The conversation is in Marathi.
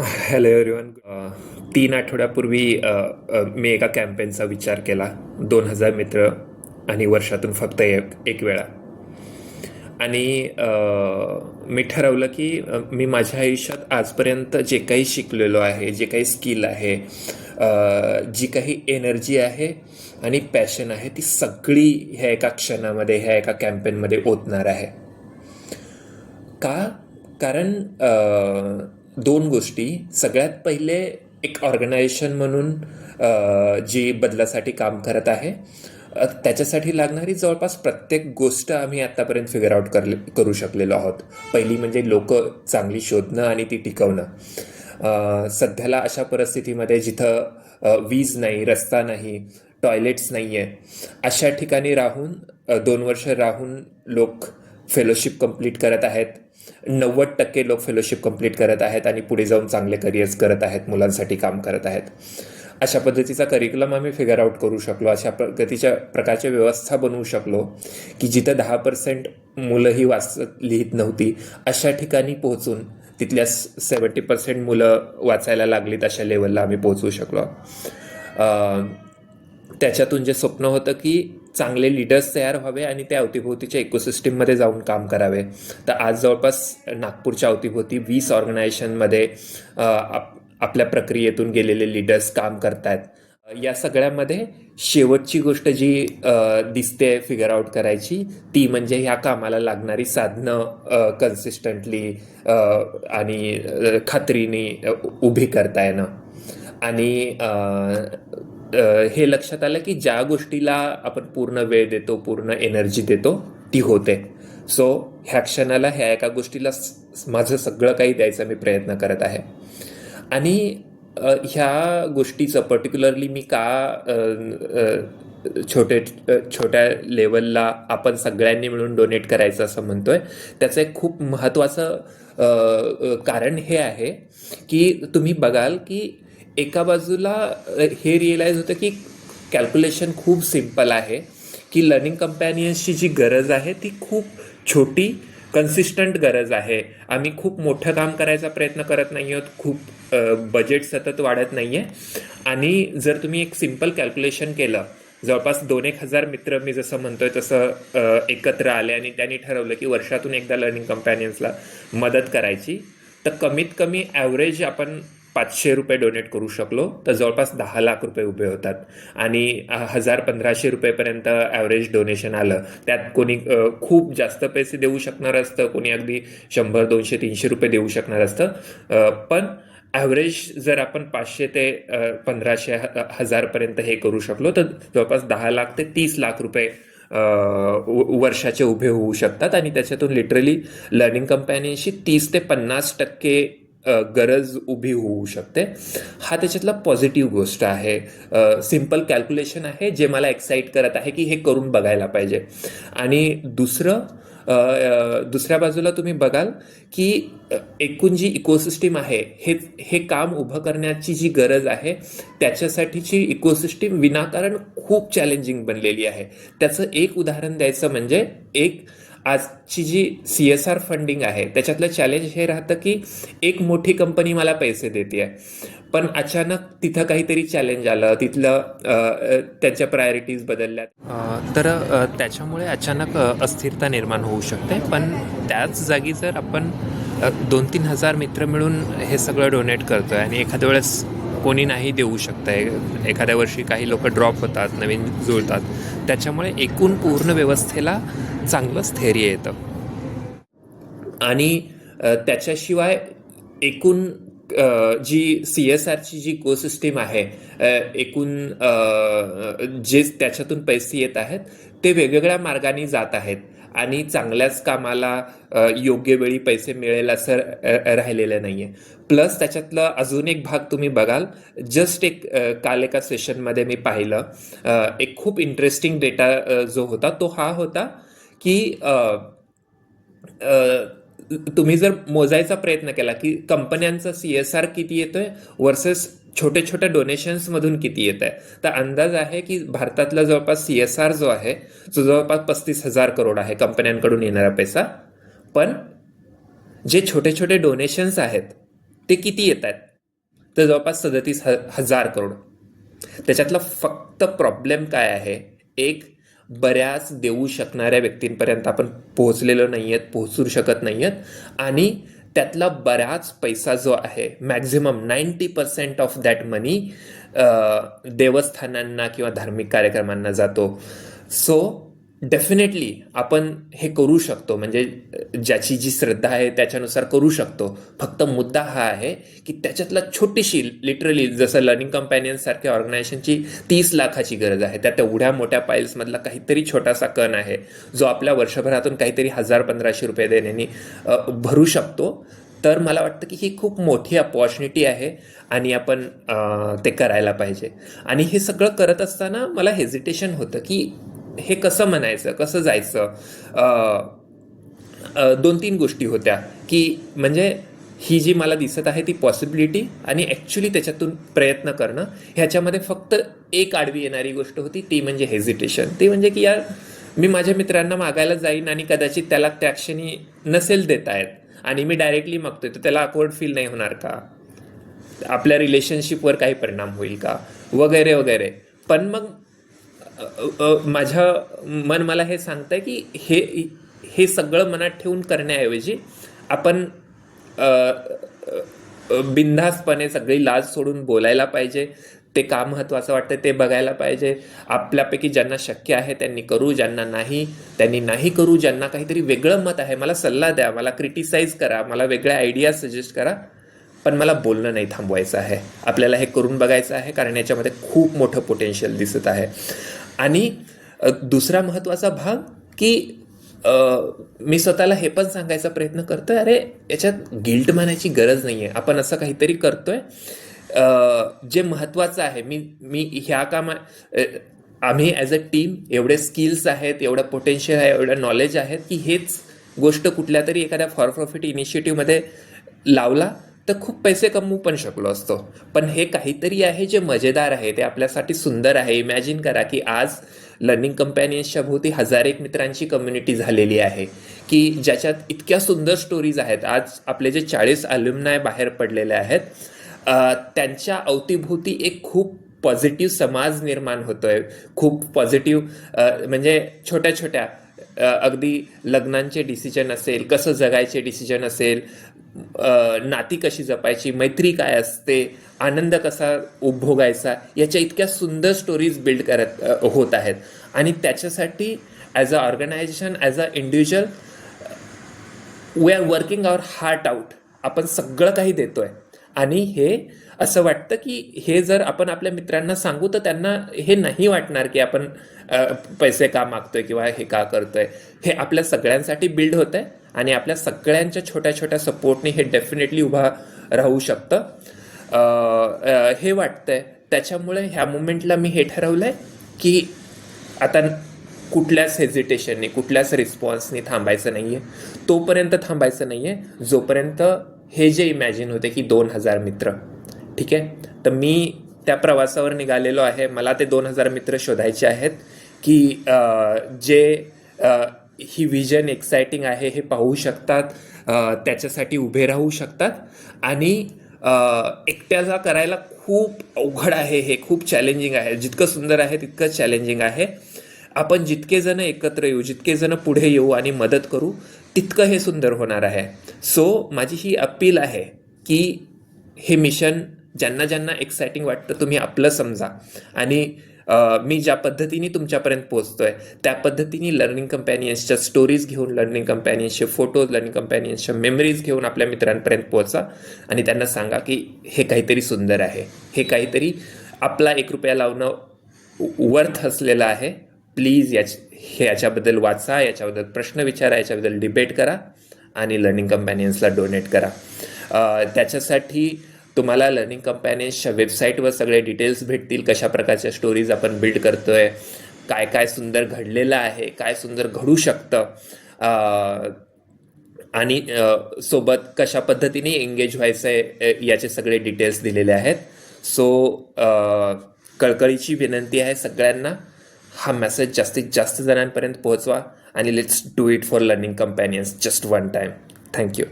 हॅलो एव्हरीवन uh, तीन आठवड्यापूर्वी uh, uh, मी एका कॅम्पेनचा विचार केला. दोन हजार मित्र आणि वर्षातून फक्त एक एक वेळा. आणि मी ठरवलं की मी माझ्या आयुष्यात आजपर्यंत जे काही शिकलेलो आहे जे काही स्किल आहे जी काही एनर्जी आहे आणि पॅशन आहे ती सगळी ह्या एका क्षणामध्ये ह्या एका कॅम्पेनमध्ये ओतणार आहे. का? कारण दोन गोष्टी. सगळ्यात पहिले एक ऑर्गनायझेशन म्हणून जी बदलासाठी काम करत आहे. त्याच्यासाठी लागणारी जवळपास प्रत्येक गोष्ट आम्ही आत्तापर्यंत फिगर आउट करले करू शकलेलो आहोत. पहिली म्हणजे लोक चांगली शोधणं आणि ती टिकवणं. सध्याला अशा परिस्थितीमध्ये जिथं वीज नाही रस्ता नाही टॉयलेट्स नाही आहे अशा ठिकाणी राहून दोन वर्ष राहून लोक फेलोशिप कंप्लीट करत आहेत. नव्वद टक्के लोक फेलोशिप कंप्लीट करत आहेत आणि पुढे जाऊन चांगले करिअर्स करत आहेत मुलांसाठी काम करत आहेत. अशा पद्धतीचा करिक्युलम आम्ही फिगर आउट करू शकलो अशा पद्धतीच्या प्रकारच्या व्यवस्था बनवू शकलो की जिथं दहा पर्सेंट मुलंही वाचत लिहित नव्हती अशा ठिकाणी पोहोचून तिथल्या सेवन्टी पर्सेंट मुलं वाचायला लागलीत अशा लेवलला आम्ही पोहोचू शकलो. त्याच्यातून जे स्वप्न होतं की चांगले लीडर्स तयार व्हावे आणि त्या अवतीभोवतीच्या इकोसिस्टीममध्ये जाऊन काम करावे. तर आज जवळपास नागपूरच्या अवतीभोवती वीस ऑर्गनायझेशनमध्ये आप आपल्या प्रक्रियेतून गेलेले लीडर्स काम करतायत. या सगळ्यामध्ये शेवटची गोष्ट जी दिसते फिगर आउट करायची ती म्हणजे ह्या कामाला लागणारी साधनं कन्सिस्टंटली आणि खात्रीने उभी करता येणं. आणि हे लक्षात आलं की ज्या गोष्टीला आपण पूर्ण वेळ देतो पूर्ण एनर्जी देतो ती होते. सो ह्या क्षणाला ह्या एका गोष्टीला स- माझं सगळं काही द्यायचा मी प्रयत्न करत आहे. आणि ह्या गोष्टीचं पर्टिक्युलरली मी का छोटे छोट्या लेवलला आपण सगळ्यांनी मिळून डोनेट करायचं असं म्हणतोय त्याचं एक खूप महत्त्वाचं कारण हे आहे की तुम्ही बघाल की एका बाजूला हे रिअलाईज होतं की कॅल्क्युलेशन खूप सिंपल आहे की लर्निंग कंपॅनियन्सची जी गरज आहे ती खूप छोटी कन्सिस्टंट गरज आहे. आम्ही खूप मोठं काम करायचा प्रयत्न करत नाही आहोत खूप बजेट सतत वाढत नाही आहे आणि जर तुम्ही एक सिंपल कॅल्क्युलेशन केलं जवळपास दोन एक हजार मित्र मी जसं म्हणतोय तसं एकत्र आले आणि त्यांनी ठरवलं की वर्षातून एकदा लर्निंग कंपॅनियन्सला मदत करायची तर कमीत कमी ॲव्हरेज आपण पाचशे रुपये डोनेट करू शकलो. तर जवळपास दहा लाख रुपये उभे होतात. आणि हजार पंधराशे रुपयेपर्यंत ॲव्हरेज डोनेशन आलं. त्यात कोणी खूप जास्त पैसे देऊ शकणार असतं. कोणी अगदी शंभर दोनशे तीनशे रुपये देऊ शकणार असतं. पण ॲव्हरेज जर आपण पाचशे ते पंधराशे हजारपर्यंत हे करू शकलो तर जवळपास दहा लाख ते तीस लाख रुपये वर्षाचे उभे होऊ शकतात. आणि त्याच्यातून लिटरली लर्निंग कंपॅनीशी तीस ते पन्नास टक्के गरज उभी होऊ शकते. हा त्याच्यातला पॉझिटिव्ह गोष्ट आहे. सिंपल कॅल्क्युलेशन आहे जे मला एक्साईट करत आहे की हे करून बघायला पाहिजे. आणि दुसरं दुसऱ्या बाजूला तुम्ही बघाल की एकूण जी इकोसिस्टीम आहे हे हे काम उभं करण्याची जी गरज आहे त्याच्यासाठीची इकोसिस्टीम विनाकारण खूप चॅलेंजिंग बनलेली आहे. त्याचं एक उदाहरण द्यायचं म्हणजे एक आजची जी सी एस आर फंडिंग आहे त्याच्यातलं चॅलेंज हे राहतं की एक मोठी कंपनी मला पैसे देते आहे पण अचानक तिथं काहीतरी चॅलेंज आलं तिथलं त्यांच्या प्रायोरिटीज बदलल्या तर त्याच्यामुळे अचानक अस्थिरता निर्माण होऊ शकते. पण त्याच जागी जर आपण दोन तीन हजार मित्र मिळून हे सगळं डोनेट करतोय आणि एखाद्या वेळेस कोणी नाही देऊ शकतंय एखाद्या वर्षी काही लोक ड्रॉप होतात नवीन जुळतात त्याच्यामुळे एकूण पूर्ण व्यवस्थेला चांगलं स्थैर्य येतं. आणि त्याच्याशिवाय एकूण जी सी एस आरची जी इकोसिस्टीम आहे एकूण जे त्याच्यातून पैसे येत आहेत ते वेगवेगळ्या मार्गाने जात आहेत. आणि चांगल्याच कामाला योग्य वेळी पैसे मिळेल असं राहिलेलं नाही आहे प्लस त्याच्यातलं अजून एक भाग तुम्ही बघाल. जस्ट एक काल एका सेशनमध्ये मी पाहिलं. एक खूप इंटरेस्टिंग डेटा जो होता तो हा होता की तुम्ही जर मोजायचा प्रयत्न केला की कंपन्यांचा सी एस आर किती येतोय वर्सेस छोटे छोट्या डोनेशन्समधून किती येत आहे तर अंदाज आहे की भारतातला जवळपास सी एस आर जो आहे तो जवळपास पस्तीस हजार करोड आहे कंपन्यांकडून येणारा पैसा. पण जे छोटे छोटे डोनेशन्स आहेत ते किती येत आहेत तर जवळपास सदतीस ह हजार करोड. त्याच्यातला फक्त प्रॉब्लेम काय आहे? एक बऱ्याच देऊ शकणाऱ्या व्यक्तींपर्यंत आपण पोहोचलेलो नाही आहेत पोहोचू शकत नाही आहेत आणि त्यातला बराच पैसा जो आहे maximum ninety percent of that money देवस्थानांना किंवा धार्मिक कार्यक्रमांना जातो. सो डेफिनेटली आपण हे करू शकतो. म्हणजे ज्याची जी श्रद्धा आहे त्याच्यानुसार करू शकतो. फक्त मुद्दा हा आहे की त्याच्यातला छोटीशी लिटरली जसं लर्निंग कंपॅनियन सारख्या ऑर्गनायझेशनची तीस लाखाची गरज आहे. त्या तेवढ्या मोठ्या पाईल्समधला काहीतरी छोटासा कण आहे जो आपल्या वर्षभरातून काहीतरी हजार पंधराशे रुपये देण्याने भरू शकतो. तर मला वाटतं की ही खूप मोठी अपॉर्च्युनिटी आहे आणि आपण ते करायला पाहिजे. आणि हे सगळं करत असताना मला हेजिटेशन होतं की हे कसं म्हणायचं कसं जायचं? दोन तीन गोष्टी होत्या की म्हणजे ही जी मला दिसत आहे ती पॉसिबिलिटी आणि ॲक्च्युली त्याच्यातून प्रयत्न करणं ह्याच्यामध्ये फक्त एक आडवी येणारी गोष्ट होती ती म्हणजे हेजिटेशन ती म्हणजे की यार मी माझ्या मित्रांना मागायला जाईन आणि कदाचित त्याला त्या क्षणी नसेल देत आहेत आणि मी डायरेक्टली मागतोय तर त्याला अकवर्ड फील नाही होणार का? आपल्या रिलेशनशिपवर काही परिणाम होईल का? वगैरे वगैरे. पण मग माझ्या मन मला हे सांगतंय की हे हे सगळं मनात ठेवून करण्याऐवजी आपण बिनधास्तपणे सगळी लाज सोडून बोलायला पाहिजे ते का महत्त्वाचं वाटतं ते बघायला पाहिजे. आपल्यापैकी ज्यांना शक्य आहे त्यांनी करू ज्यांना नाही त्यांनी नाही करू ज्यांना काहीतरी वेगळं मत आहे मला सल्ला द्या मला क्रिटिसाइज करा मला वेगळ्या आयडिया सजेस्ट करा. पण मला बोलणं नाही थांबवायचं आहे. आपल्याला हे करून बघायचं आहे कारण याच्यामध्ये खूप मोठं पोटेन्शियल दिसत आहे. आणि दुसरा महत्त्वाचा भाग की मी स्वतःला हे पण सांगायचा प्रयत्न करतोय अरे याच्यात गिल्ट म्हणायची गरज नाही आहे आपण असं काहीतरी करतोय आहे जे महत्त्वाचं आहे. मी मी ह्या कामा आम्ही ॲज अ टीम एवढे स्किल्स आहेत एवढं पोटेन्शियल आहे एवढं नॉलेज आहेत की हेच गोष्ट कुठल्या तरी एखाद्या फॉर प्रॉफिट इनिशिएटिव्हमध्ये लावला तर खूप पैसे कमवू पण शकलो असतो. पण हे काहीतरी आहे जे मजेदार आहे ते आपल्यासाठी सुंदर आहे. इमॅजिन करा की आज लर्निंग कंपॅनियन्सच्या भोवती हजार एक मित्रांची कम्युनिटी झालेली आहे. की ज्याच्यात इतक्या सुंदर स्टोरीज आहेत. आज आपले जे चाळीस अल्युमनाय बाहेर पडलेले आहेत त्यांच्या अवतीभोवती एक खूप पॉझिटिव्ह समाज निर्माण होतोय. खूप पॉझिटिव्ह म्हणजे छोट्या छोट्या अगदी लग्नांचे डिसिजन असेल कसं जगायचे डिसिजन असेल नाती कशी जपायची मैत्री काय असते आनंद कसा उपभोगायचा याच्या इतक्या सुंदर स्टोरीज बिल्ड करत होत आहेत. आणि त्याच्यासाठी as a organization as a individual we are working our heart out आपण सगळं काही देतोय. आणि हे असं वाटतं की हे जर आपण आपल्या मित्रांना सांगू तर त्यांना हे नाही वाटणार की आपण पैसे का मागतोय किंवा हे का करतोय. हे आपल्या सगळ्यांसाठी बिल्ड होत आहे आणि आपल्या सगळ्यांच्या छोट्या छोट्या सपोर्टने हे डेफिनेटली उभा राहू शकतं. हे वाटतंय. त्याच्यामुळे ह्या मुमेंटला मी हे ठरवलंय की आता कुठल्याच हेजिटेशनने कुठल्याच रिस्पॉन्सने थांबायचं नाही आहे तोपर्यंत थांबायचं नाही आहे जोपर्यंत हे जे इमॅजिन होते की दोन हजार मित्र ठीक आहे? तर मी त्या प्रवासावर निघालेलो आहे. मला ते दोन हजार मित्र शोधायचे आहेत की जे ही विजन एक्सायटिंग आहे हे पाहू शकतात त्याच्यासाठी उभे राहू शकतात आणि एकट्या एकट्याचा करायला खूप अवघड आहे हे खूप चॅलेंजिंग आहे. जितकं सुंदर आहे तितकं चॅलेंजिंग आहे. आपण जितके जण एकत्र येऊ जितके जण पुढे येऊ आणि मदत करू तितकं हे सुंदर होणार आहे. सो माझी ही अपील आहे की हे मिशन ज्यांना ज्यांना एक्सायटिंग वाटतं तुम्ही आपलं समजा. आणि मी ज्या पद्धतीने तुमच्यापर्यंत पोहोचतोय त्या पद्धतीने लर्निंग कंपॅनियन्सच्या स्टोरीज घेऊन लर्निंग कंपॅनियन्सचे फोटोज लर्निंग कंपॅनियन्सच्या मेमरीज घेऊन आपल्या मित्रांपर्यंत पोचा आणि त्यांना सांगा की हे काहीतरी सुंदर आहे. हे काहीतरी आपला एक रुपया लावणं वर्थ असलेलं आहे. प्लीज याच हे याच्याबद्दल वाचा याच्याबद्दल प्रश्न विचारा याच्याबद्दल डिबेट करा आणि लर्निंग कंपॅनियन्सला डोनेट करा. त्याच्यासाठी तुम्हाला लर्निंग कंपॅनियन्सच्या वेबसाईटवर सगळे डिटेल्स भेटतील कशा प्रकारच्या स्टोरीज आपण बिल्ड करतो आहे काय काय सुंदर घडलेलं आहे काय सुंदर घडू शकतं आणि सोबत कशा पद्धतीने एंगेज व्हायचं आहे याचे सगळे डिटेल्स दिलेले आहेत. सो कळकळीची विनंती आहे सगळ्यांना. हा मेसेज जास्तीत जास्त जणांपर्यंत पोहोचवा. आणि let's do it for learning companions just one time thank you